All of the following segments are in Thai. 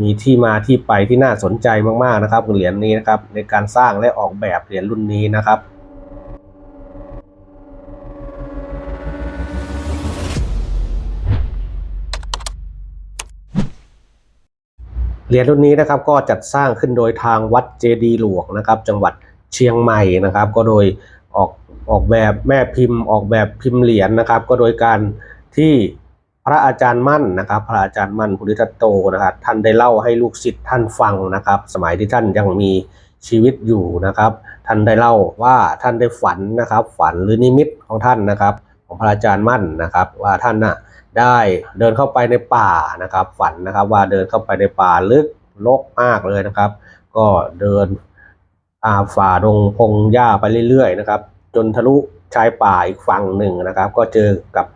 มีที่มาที่ไปที่น่าสนใจมากๆนะครับเหรียญนี้นะครับในการสร้างและออกแบบเหรียญรุ่นนี้นะครับเหรียญรุ่นนี้นะครับก็จัดสร้างขึ้นโดยทางวัดเจดีหลวงนะครับ จังหวัดเชียงใหม่นะครับ ก็โดยออกออกแบบแม่พิมพ์ออกแบบพิมพ์เหรียญนะครับ ก็โดยการที่ พระอาจารย์มั่นนะครับ พระอาจารย์มั่นภูริทัตโตนะครับ ท่านได้เล่าให้ลูกศิษย์ท่านฟังนะครับ สมัยที่ท่านยังมีชีวิตอยู่นะครับ ท่านได้เล่าว่าท่านได้ฝันนะครับ ฝันหรือนิมิตของท่านนะครับ ของพระอาจารย์มั่นนะครับ ว่าท่านน่ะได้เดินเข้าไปในป่านะครับ ฝันนะครับว่าเดินเข้าไปในป่าลึกรกมากเลยนะครับ ก็เดินอาฝ่าดงพงหญ้าไปเรื่อยๆนะครับ จนทะลุชายป่าอีกฝั่งหนึ่งนะครับ ก็เจอกับ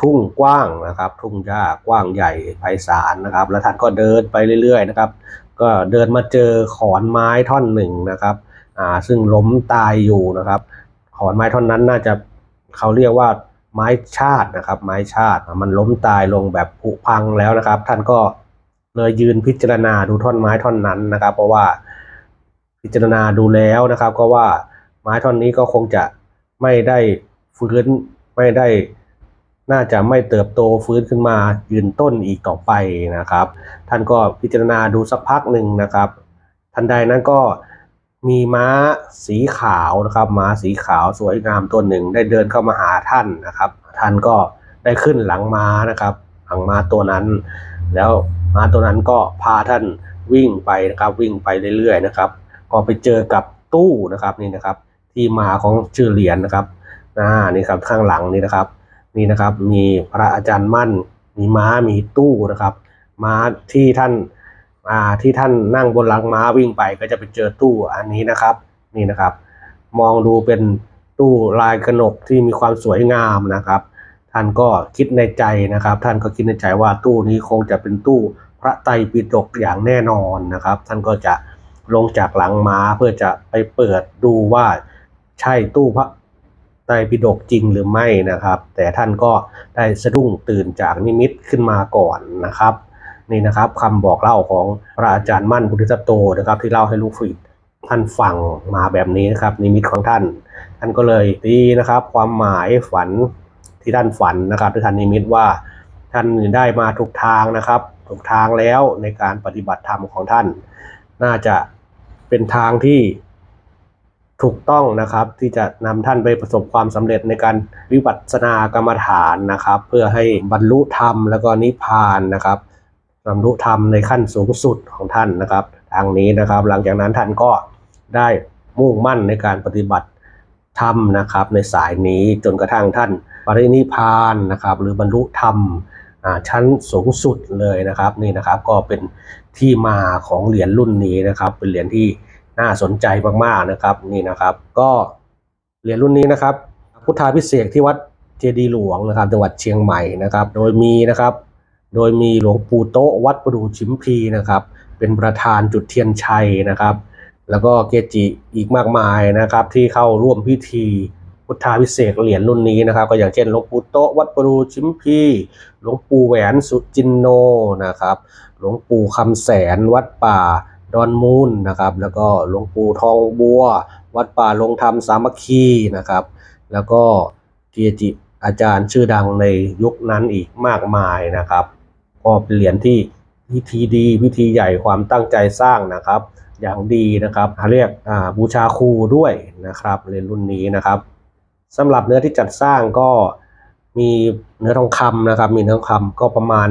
ทุ่งกว้างนะครับ ทุ่งหญ้ากว้างใหญ่ไพศาลนะครับ แล้วท่านก็เดินไปเรื่อยๆนะครับ ก็เดินมาเจอขอนไม้ท่อนหนึ่งนะครับอ่าซึ่งล้มตายอยู่นะครับ ขอนไม้ท่อนนั้นน่าจะเขาเรียกว่าไม้ชาตินะครับ ไม้ชาติมันล้มตายลงแบบผุพังแล้วนะครับ ท่านก็เลยยืนพิจารณาดูท่อนไม้ท่อนนั้นนะครับ เพราะว่าพิจารณาดูแล้วนะครับ ก็ว่าไม้ท่อนนี้ก็คงจะไม่ได้ฟื้นไม่ได้ น่าจะไม่เติบโตฟื้นขึ้นมายืนต้นอีกต่อไปนะครับ ท่านก็พิจารณาดูสักพักหนึ่งนะครับทันใดนั้นก็มีม้าสีขาวนะครับม้าสีขาวสวยงามตัวหนึ่งได้เดินเข้ามาหาท่านนะครับ ท่านก็ได้ขึ้นหลังม้านะครับ หลังม้าตัวนั้น แล้วม้าตัวนั้นก็พาท่านวิ่งไปนะครับ วิ่งไปเรื่อยๆนะครับ ก็ไปเจอกับตู้นะครับนี่นะครับ ที่มาของชื่อเหรียญนะครับอ่านี่ครับข้างหลังนี่นะครับ นี่นะครับ มีพระอาจารย์มั่น มีม้ามีตู้นะครับ ม้าที่ท่านอ่าที่ท่านนั่งบนหลังม้าวิ่งไปก็จะไปเจอตู้อันนี้นะครับ นี่นะครับ มองดูเป็นตู้ลายกระหนกที่มีความสวยงามนะครับ ท่านก็คิดในใจนะครับ ท่านก็คิดในใจว่าตู้นี้คงจะเป็นตู้พระไตรปิฎกอย่างแน่นอนนะครับ ท่านก็จะลงจากหลังม้าเพื่อจะไปเปิดดูว่าใช่ตู้พระ ไตรปิฎกจริงหรือไม่นะครับ แต่ท่านก็ได้สะดุ้งตื่นจากนิมิตขึ้นมาก่อนนะครับ นี่นะครับคำบอกเล่าของพระอาจารย์มั่นพุทธิตโตนะครับ ที่เล่าให้ลูกศิษย์ท่านฟังมาแบบนี้นะครับ นิมิตของท่าน ท่านก็เลยตีนะครับ ความหมายฝันที่ท่านฝันนะครับที่ท่านนิมิตว่าท่านได้มาถูกทางนะครับถูกทางแล้วในการปฏิบัติธรรมของท่าน น่าจะเป็นทางที่ ถูกต้องนะครับ ที่จะนำท่านไปประสบความสำเร็จในการวิปัสสนากรรมฐานนะครับ เพื่อให้บรรลุธรรมแล้วก็นิพพานนะครับบรรลุธรรมในขั้นสูงสุดของท่านนะครับ ทางนี้นะครับ หลังจากนั้นท่านก็ได้มุ่งมั่นในการปฏิบัติธรรมนะครับ ในสายนี้จนกระทั่งท่านปรินิพพานนะครับ หรือบรรลุธรรมอ่าชั้นสูงสุดเลยนะครับนี่นะครับก็เป็นที่มาของเหรียญรุ่นนี้นะครับ เป็นเหรียญที่ น่าสนใจมากๆนะครับนี่นะครับ ก็เหรียญรุ่นนี้นะครับ พุทธาพิเศษที่วัดเจดีหลวงนะครับจังหวัดเชียงใหม่นะครับ โดยมีนะครับ โดยมีหลวงปู่โตะวัดประดูชิมพีนะครับ เป็นประธานจุดเทียนชัยนะครับ แล้วก็เกจิอีกมากมายนะครับ ที่เข้าร่วมพิธีพุทธาพิเศษเหรียญรุ่นนี้นะครับ ก็อย่างเช่นหลวงปู่โตะวัดประดูชิมพีหลวงปู่แหวนสุจินโนนะครับ หลวงปู่คำแสนวัดป่า ดอนมูลนะครับ แล้วก็หลวงปู่ทองบัว วัดป่าลงธรรมสามัคคีนะครับ แล้วก็เกจิอาจารย์ชื่อดังในยุคนั้นอีกมากมายนะครับ ก็เป็นเหรียญที่พิธีดีพิธีใหญ่ความตั้งใจสร้างนะครับ อย่างดีนะครับเรียกบูชาครูด้วยนะครับเรียญรุ่นนี้นะครับสำหรับเนื้อที่จัดสร้างก็มีเนื้อทองคำนะครับ มีเนื้อทองคำก็ประมาณ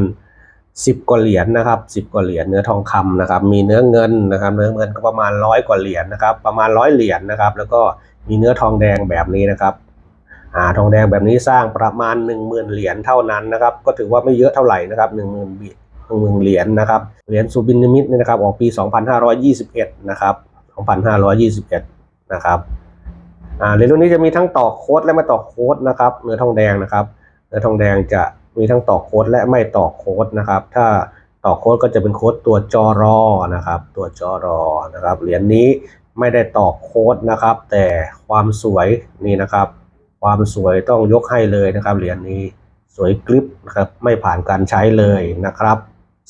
10กว่าเหรียญนะครับ10กว่าเหรียญเนื้อทองคำนะครับ มีเนื้อเงินนะครับ เนื้อเงินก็ประมาณร้อยกว่าเหรียญนะครับ ประมาณร้อยเหรียญนะครับ แล้วก็มีเนื้อทองแดงแบบนี้นะครับอ่าทองแดงแบบนี้สร้างประมาณ1 0,000เหรียญเท่านั้นนะครับ ก็ถือว่าไม่เยอะเท่าไหร่นะครับ1 0,000บิหนึ่งหมื่นเหรียญนะครับเหรียญสุบินนิมิตเนี่ยนะครับออกปี 2521 นะครับ 2521 นะครับอ่าเหรียญรุ่นนี้จะมีทั้งต่อโค้ดและไม่ต่อโค้ดนะครับ เนื้อทองแดงนะครับ เนื้อทองแดงจะ มีทั้งต่อโค้ดและไม่ต่อโค้ดนะครับ ถ้าต่อโค้ดก็จะเป็นโค้ดตัวจอรอนะครับ ตัวจอรอนะครับ เหรียญนี้ไม่ได้ต่อโค้ดนะครับ แต่ความสวยนี่นะครับ ความสวยต้องยกให้เลยนะครับ เหรียญนี้สวยกริปนะครับไม่ผ่านการใช้เลยนะครับ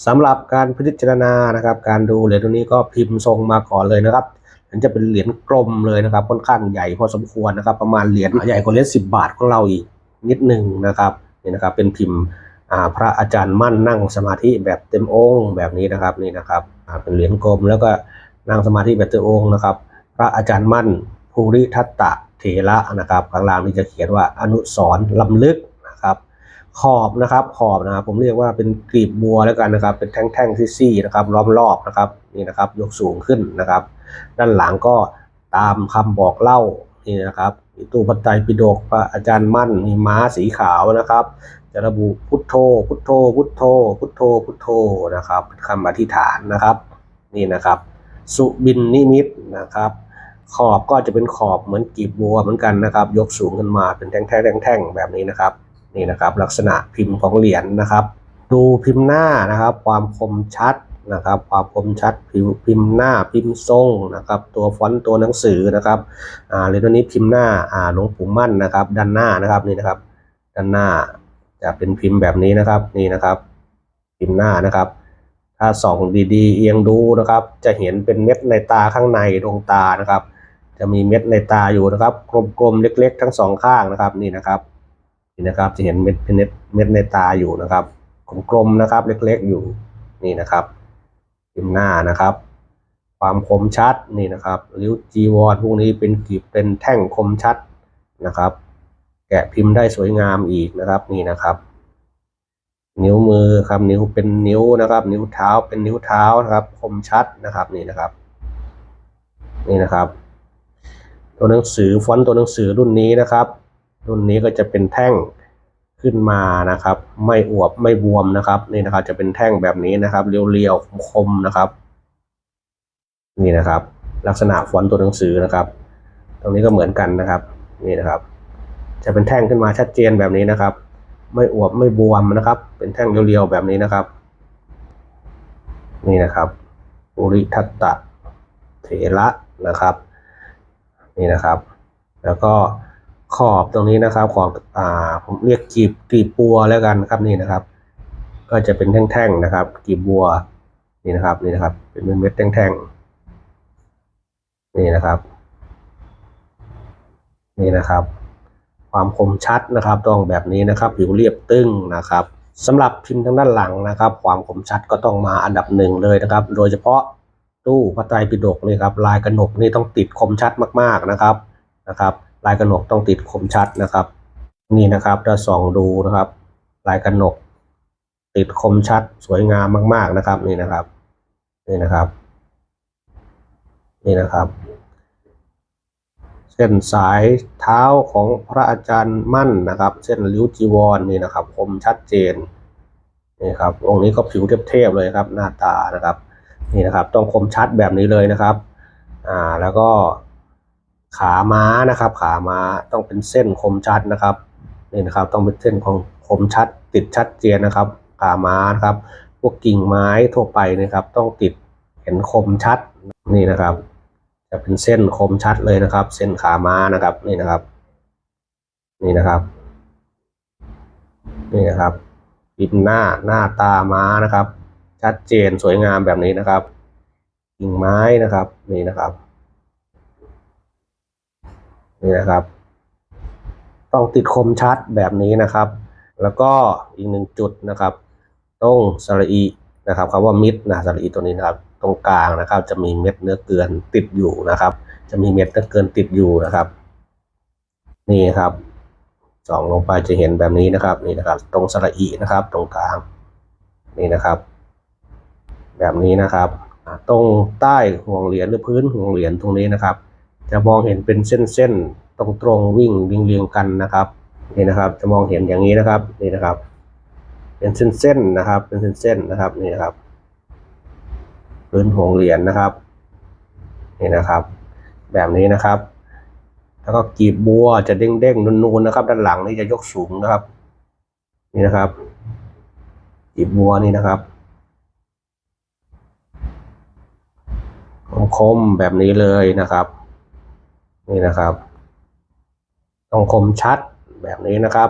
สำหรับการพิจารณานะครับ การดูเหรียญตัวนี้ก็พิมพ์ทรงมาก่อนเลยนะครับมันจะเป็นเหรียญกลมเลยนะครับ ค่อนข้างใหญ่พอสมควรนะครับ ประมาณเหรียญใหญ่กว่าเหรียญสิบาทของเราอีกนิดหนึ่งนะครับ นี่นะครับเป็นพิมพ์พระอาจารย์มั่นนั่งสมาธิแบบเต็มองค์แบบนี้นะครับนี่นะครับเป็นเหรียญกลมแล้วก็นั่งสมาธิแบบเต็มองค์นะครับ พระอาจารย์มั่นภูริทัตตะเถระนะครับข้างล่างนี่จะเขียนว่าอนุสรลำลึกนะครับขอบนะครับขอบนะครับผมเรียกว่าเป็นกลีบบัวแล้วกันนะครับ เป็นแท่งๆซี่ๆนะครับล้อมรอบนะครับนี่นะครับยกสูงขึ้นนะครับ ด้านหลังก็ตามคำบอกเล่า นี่นะครับตู้ปัจจัยปิฎกพระอาจารย์มั่นมีม้าสีขาวนะครับ จะระบุพุทโธ พุทโธ พุทโธ พุทโธ พุทโธนะครับคำอธิษฐานนะครับ นี่นะครับ สุบินนิมิตนะครับ ขอบก็จะเป็นขอบเหมือนกีบบัวเหมือนกันนะครับ ยกสูงขึ้นมาเป็นแท่งแท่งแบบนี้นะครับ นี่นะครับ ลักษณะพิมพ์ของเหรียญนะครับ ดูพิมพ์หน้านะครับ ความคมชัด นะครับความคมชัดพิมพ์พิมพ์หน้าพิมพ์ทรงนะครับ ตัวฟอนต์ตัวหนังสือนะครับอ่าเหรียญตัวนี้พิมพ์หน้าอ่าหลวงปู่มั่นนะครับ ด้านหน้านะครับนี่นะครับ ด้านหน้าจะเป็นพิมพ์แบบนี้นะครับนี่นะครับ พิมพ์หน้านะครับ ถ้าส่องดีๆ เอียงดูนะครับ จะเห็นเป็นเม็ดในตาข้างในดวงตานะครับ จะมีเม็ดในตาอยู่นะครับกลมๆเล็ก ๆ ทั้งสองข้างนะครับนี่นะครับนี่นะครับจะเห็นเม็ดเป็นเม็ดเม็ดในตาอยู่นะครับกลมๆนะครับ เล็กๆอยู่นี่นะครับ พิมหน้านะครับ ความคมชัดนี่นะครับริ้วจีวรพวกนี้เป็นกลีบเป็นแท่งคมชัดนะครับ แกะพิมพ์ได้สวยงามอีกนะครับนี่นะครับ นิ้วมือครับนิ้วเป็นนิ้วนะครับ นิ้วเท้าเป็นนิ้วเท้านะครับ คมชัดนะครับนี่นะครับ นี่นะครับ ตัวหนังสือฟอนต์ตัวหนังสือรุ่นนี้นะครับ รุ่นนี้ก็จะเป็นแท่ง ขึ้นมานะครับ ไม่อวบไม่บวมนะครับนี่นะครับ จะเป็นแท่งแบบนี้นะครับเรียวๆคมๆนะครับ นี่นะครับ ลักษณะฟอนต์ตัวหนังสือนะครับ ตรงนี้ก็เหมือนกันนะครับ นี่นะครับ จะเป็นแท่งขึ้นมาชัดเจนแบบนี้นะครับ ไม่อวบไม่บวมนะครับ เป็นแท่งเรียวๆแบบนี้นะครับ นี่นะครับปุริทัตตะเถระนะครับ นี่นะครับ แล้วก็ ขอบตรงนี้นะครับ ขอบอ่าผมเรียกกีบกีบบัวแล้วกันครับนี่นะครับ ก็จะเป็นแท่งๆนะครับกีบบัวนี่นะครับนี่นะครับ เป็นเม็ดๆแท่งๆนี่นะครับ นี่นะครับ ความคมชัดนะครับต้องแบบนี้นะครับ ผิวเรียบตึงนะครับสำหรับพิมพ์ทางด้านหลังนะครับ ความคมชัดก็ต้องมาอันดับหนึ่งเลยนะครับ โดยเฉพาะตู้พระไตรปิฎกนี่ครับลายกระหนกนี่ต้องติดคมชัดมากๆนะครับนะครับ ลายกระหนกต้องติดคมชัดนะครับ นี่นะครับถ้าส่องดูนะครับ ลายกระหนก ติดคมชัดสวยงามมาก ๆนะครับ นี่นะครับ นี่นะครับ นี่นะครับ เส้นสายเท้าของพระอาจารย์มั่นนะครับ เส้นริ้วจีวรนี่นะครับ คมชัดเจนนี่ครับองค์นี้ก็ผิวเทียบๆเลยครับ หน้าตานะครับ นี่นะครับ ต้องคมชัดแบบนี้เลยนะครับ อ่าแล้วก็ ขาม้านะครับ ขาม้าต้องเป็นเส้นคมชัดนะครับนี่นะครับต้องเป็นเส้นของคมชัด ติดชัดเจนนะครับ ขาม้านะครับ พวกกิ่งไม้ทั่วไปนะครับ ต้องติดเห็นคมชัดนี่นะครับ จะเป็นเส้นคมชัดเลยนะครับ เส้นขาม้านะครับนี่นะครับ นี่นะครับนี่นะครับปิมหน้าหน้าตาม้านะครับ ชัดเจนสวยงามแบบนี้นะครับกิ่งไม้นะครับนี่นะครับ นี่นะครับ ต้องติดคมชัดแบบนี้นะครับ แล้วก็อีกหนึ่งจุดนะครับต้องสระอีนะครับคำว่ามิดนะสระอีตัวนี้นะครับ ตรงกลางนะครับ จะมีเม็ดเนื้อเกลือนติดอยู่นะครับ จะมีเม็ดเนื้อเกลือนติดอยู่นะครับ นี่ครับส่องลงไปจะเห็นแบบนี้นะครับนี่นะครับ ตรงสระอีนะครับ ตรงกลางนี่นะครับ แบบนี้นะครับ ตรงใต้ห่วงเหรียญหรือพื้นห่วงเหรียญตรงนี้นะครับ จะมองเห็นเป็นเส้นๆตรงตรงๆวิ่งเรียงกันนะครับนี่นะครับ จะมองเห็นอย่างนี้นะครับนี่นะครับ เป็นเส้นๆนะครับ เป็นเส้นๆนะครับนี่นะครับพื้นห่วงเหรียญนะครับนี่นะครับ แบบนี้นะครับ แล้วก็กีบบัวจะเด้งๆนูนๆนะครับ ด้านหลังนี่จะยกสูงนะครับ นี่นะครับกีบบัวนี่นะครับคมๆแบบนี้เลยนะครับ นี่นะครับ ต้องคมชัดแบบนี้นะครับ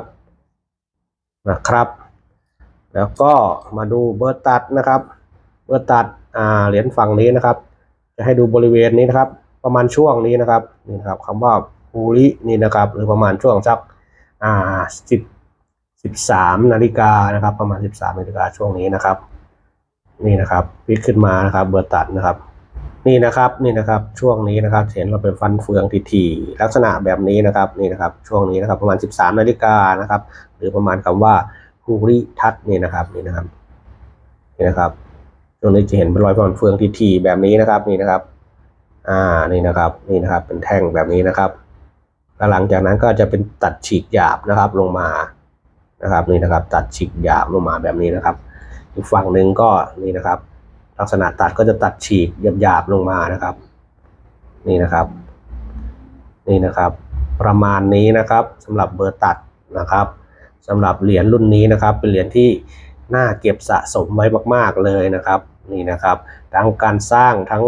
นะครับ แล้วก็มาดูเบอร์ตัดนะครับ เบอร์ตัดอ่าเหรียญฝั่งนี้นะครับ จะให้ดูบริเวณนี้นะครับ ประมาณช่วงนี้นะครับนี่นะครับคำว่าภูรินี่นะครับ หรือประมาณช่วงสักอ่าสิบสิบสามนาฬิกานะครับ ประมาณสิบสามนาฬิกาช่วงนี้นะครับ นี่นะครับพลิกขึ้นมานะครับ เบอร์ตัดนะครับ นี่นะครับนี่นะครับช่วงนี้นะครับเห็นเราเป็นฟันเฟืองทีๆลักษณะแบบนี้นะครับนี่นะครับช่วงนี้นะครับประมาณ 13นาฬิกานะครับ หรือประมาณคำว่าภูริทัศน์นี่นะครับนี่นะครับนี่นะครับช่วงนี้จะเห็นเป็นรอยฟันเฟืองทีๆแบบนี้นะครับนี่นะครับ อ่านี่นะครับนี่นะครับเป็นแท่งแบบนี้นะครับแล้วหลังจากนั้นก็จะเป็นตัดฉีกหยาบนะครับลงมานะครับนี่นะครับ ตัดฉีกหยาบลงมาแบบนี้นะครับ อีกฝั่งหนึ่งก็นี่นะครับ ลักษณะตัดก็จะตัดฉีกหยาบๆลงมานะครับ นี่นะครับ นี่นะครับ ประมาณนี้นะครับสำหรับเบอร์ตัดนะครับสำหรับเหรียญรุ่นนี้นะครับ เป็นเหรียญที่น่าเก็บสะสมไว้มาก ๆเลยนะครับนี่นะครับทั้งการสร้างทั้ง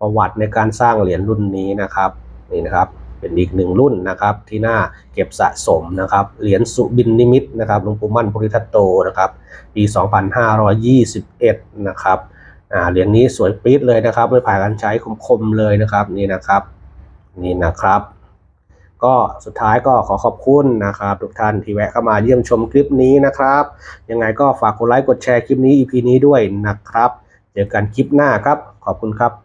ประวัติในการสร้างเหรียญรุ่นนี้นะครับนี่นะครับเป็นอีกหนึ่งรุ่นนะครับที่น่าเก็บสะสมนะครับเหรียญสุบินนิมิตนะครับหลวงปู่มั่นปุริทัตโตนะครับปี 2521 นะครับ อ่าเหรียญนี้สวยปี๊ดเลยนะครับ ไม่ผ่านการใช้คมๆเลยนะครับนี่นะครับ นี่นะครับ ก็สุดท้ายก็ขอขอบคุณนะครับ ทุกท่านที่แวะเข้ามาเยี่ยมชมคลิปนี้นะครับ ยังไงก็ฝากกดไลค์กดแชร์คลิปนี้ EP นี้ด้วยนะครับ เจอกันคลิปหน้าครับ ขอบคุณครับ